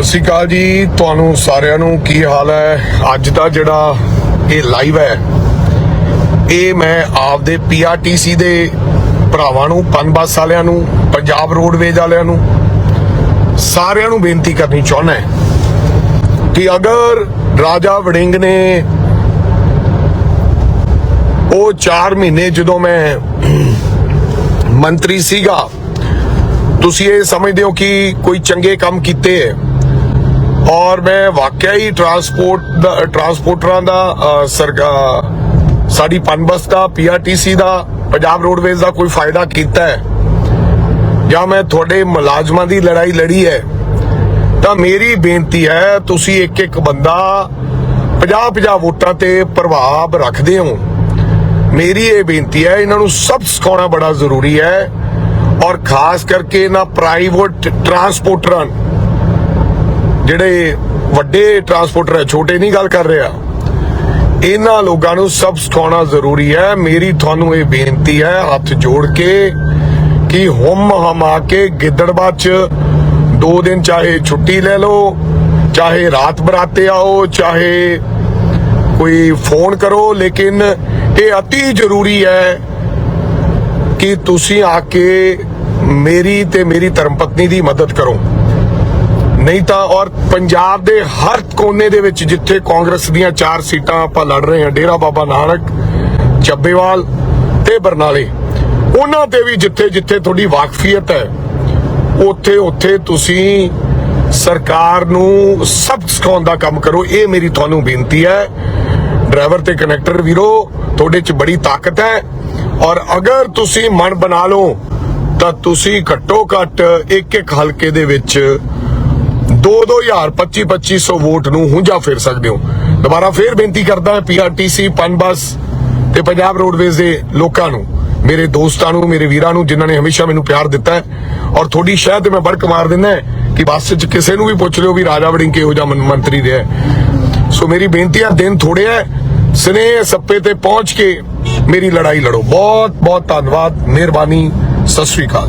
ਸਤਿ ਸ਼੍ਰੀ ਅਕਾਲ ਜੀ। ਤੁਹਾਨੂੰ ਸਾਰਿਆਂ ਨੂੰ ਕੀ ਹਾਲ ਹੈ? ਅੱਜ ਦਾ ਜਿਹੜਾ ਇਹ ਲਾਈਵ ਹੈ, ਇਹ ਮੈਂ ਆਪਦੇ ਪੀਆਰਟੀਸੀ ਦੇ ਭਰਾਵਾਂ ਨੂੰ ਪਨ ਬੱਸ ਵਾਲਿਆਂ ਨੂੰ, ਪੰਜਾਬ ਰੋਡਵੇਜ਼ ਵਾਲਿਆਂ ਨੂੰ ਸਾਰਿਆਂ ਨੂੰ ਬੇਨਤੀ ਕਰਨੀ ਚਾਹੁੰਦਾ ਹਾਂ ਕਿ ਅਗਰ ਰਾਜਾ ਵੜਿੰਗ ਨੇ ਉਹ 4 ਮਹੀਨੇ ਜਦੋਂ ਮੈਂ ਮੰਤਰੀ ਸੀਗਾ, ਤੁਸੀਂ ਇਹ ਸਮਝਦੇ ਹੋ ਕਿ ਕੋਈ ਚੰਗੇ ਕੰਮ ਕੀਤੇ ਹੈ। ਔਰ ਮੈਂ ਵਾਕਿਆ ਹੀ ਟਰਾਂਸਪੋਰਟ ਦਾ ਟਰਾਂਸਪੋਰਟਰਾਂ ਦਾ ਅ, ਸਾਡੀ ਪਨਬਸ ਦਾ ਪੀਆਰਟੀਸੀ ਦਾ ਪੰਜਾਬ ਰੋਡਵੇਜ਼ ਦਾ ਕੋਈ ਫਾਇਦਾ ਕੀਤਾ ਹੈ? ਜਾਂ ਮੈਂ ਤੁਹਾਡੇ ਮੁਲਾਜ਼ਮਾਂ ਦੀ ਲੜਾਈ ਲੜੀ ਹੈ? ਤਾਂ ਮੇਰੀ ਬੇਨਤੀ ਹੈ ਤੁਸੀਂ ਇੱਕ ਇੱਕ ਬੰਦਾ 50 50 ਵੋਟਾਂ ਤੇ ਪ੍ਰਭਾਵ ਰੱਖਦੇ ਹੋ। ਮੇਰੀ ਇਹ ਬੇਨਤੀ ਹੈ ਇਹਨਾਂ ਨੂੰ ਸਭ ਸਿਖਾਉਣਾ ਬੜਾ ਜ਼ਰੂਰੀ ਹੈ। ਔਰ ਖਾਸ ਕਰਕੇ ਇਹਨਾਂ ਪ੍ਰਾਈਵੇਟ ਟਰਾਂਸਪੋਰਟਰਾਂ ਜਿਹੜੇ ਵੱਡੇ ਟਰਾਂਸਪੋਰਟਰ ਹੈ, ਛੋਟੇ ਨਹੀਂ ਗੱਲ ਕਰ ਰਿਹਾ। ਇਹਨਾਂ ਲੋਕਾਂ ਨੂੰ ਸਭ ਸਿਖਾਉਣਾ ਜ਼ਰੂਰੀ ਹੈ। ਮੇਰੀ ਤੁਹਾਨੂੰ ਇਹ ਬੇਨਤੀ ਹੈ, ਹੱਥ ਜੋੜ ਕੇ ਕਿ ਹੁਮ ਹਮਾ ਕੇ ਗਿੱਦੜਬਾਦ ਚ ਦੋ ਦਿਨ ਚਾਹੇ ਛੁੱਟੀ ਲੈ ਲਓ, ਚਾਹੇ ਰਾਤ ਬਰਾਤੇ ਆਓ, ਚਾਹੇ ਕੋਈ ਫੋਨ ਕਰੋ, ਲੇਕਿਨ ਇਹ ਅਤੀ ਜ਼ਰੂਰੀ ਹੈ ਕਿ ਤੁਸੀਂ ਆ ਕੇ ਮੇਰੀ ਤੇ ਮੇਰੀ ਧਰਮਪਤਨੀ ਦੀ ਮਦਦ ਕਰੋ। ਨਹੀਂ ਤਾਂ ਔਰ ਪੰਜਾਬ ਦੇ ਹਰ ਕੋਨੇ ਦੇ ਵਿੱਚ ਜਿੱਥੇ ਕਾਂਗਰਸ ਦੀਆਂ ਚਾਰ ਸੀਟਾਂ ਆਪਾਂ ਲੜ ਰਹੇ ਹਾਂ, ਡੇਰਾ ਬਾਬਾ ਨਾਨਕ ਚੱਬੇਵਾਲ ਤੇ ਬਰਨਾਲੇ, ਉਹਨਾਂ ਤੇ ਵੀ ਜਿੱਥੇ ਜਿੱਥੇ ਤੁਹਾਡੀ ਵਾਕਫੀਅਤ ਹੈ, ਉੱਥੇ ਉੱਥੇ ਤੁਸੀਂ ਸਰਕਾਰ ਨੂੰ ਸਬਕ ਸਿਖਾਉਣ ਦਾ ਕੰਮ ਕਰੋ, ਇਹ ਮੇਰੀ ਤੁਹਾਨੂੰ ਬੇਨਤੀ ਹੈ। ਡਰਾਈਵਰ ਤੇ ਕਨੈਕਟਰ ਵੀਰੋ, ਤੁਹਾਡੇ 'ਚ ਬੜੀ ਤਾਕਤ ਹੈ ਔਰ ਅਗਰ ਤੁਸੀਂ ਮਨ ਬਣਾ ਲਓ, ਤਾਂ ਤੁਸੀਂ ਘੱਟੋ ਘੱਟ ਇੱਕ ਇੱਕ ਹਲਕੇ ਦੇ ਵਿੱਚ 2-2000 25-2500 ਵੋਟ ਨੂੰ ਹੁੰਜਾ ਫੇਰ ਸਕਦੇ ਹੋ। ਦੁਬਾਰਾ ਫੇਰ ਬੇਨਤੀ ਕਰਦਾ ਹਾਂ ਪੀਆਰਟੀਸੀ ਪਨਬਸ ਤੇ ਪੰਜਾਬ ਰੋਡਵੇਜ਼ ਦੇ ਲੋਕਾਂ ਨੂੰ, ਮੇਰੇ ਦੋਸਤਾਂ ਨੂੰ, ਮੇਰੇ ਵੀਰਾਂ ਨੂੰ, ਜਿਨ੍ਹਾਂ ਨੇ ਹਮੇਸ਼ਾ ਮੈਨੂੰ ਪਿਆਰ ਦਿੱਤਾ ਹੈ। ਔਰ ਤੁਹਾਡੀ ਸ਼ਾਇਦ ਮੈਂ ਬੜਕ ਮਾਰ ਦਿੰਦਾ ਕਿ ਬੱਸ 'ਚ ਕਿਸੇ ਨੂੰ ਵੀ ਪੁੱਛ ਲਿਓ ਵੀ ਰਾਜਾ ਵੜਿੰਗ ਕਿਹੋ ਜਿਹਾ ਮੰਤਰੀ ਰਿਹਾ ਸੋ ਮੇਰੀ ਬੇਨਤੀ ਹੈ ਦਿਨ ਥੋੜੇ ਹੈ ਸਨੇਹ ਸੱਪੇ ਤੇ ਪਹੁੰਚ ਕੇ ਮੇਰੀ ਲੜਾਈ ਲੜੋ। ਬਹੁਤ ਬਹੁਤ ਧੰਨਵਾਦ, ਮਿਹਰਬਾਨੀ, ਸਤਿ ਸ਼੍ਰੀ ਅਕਾਲ।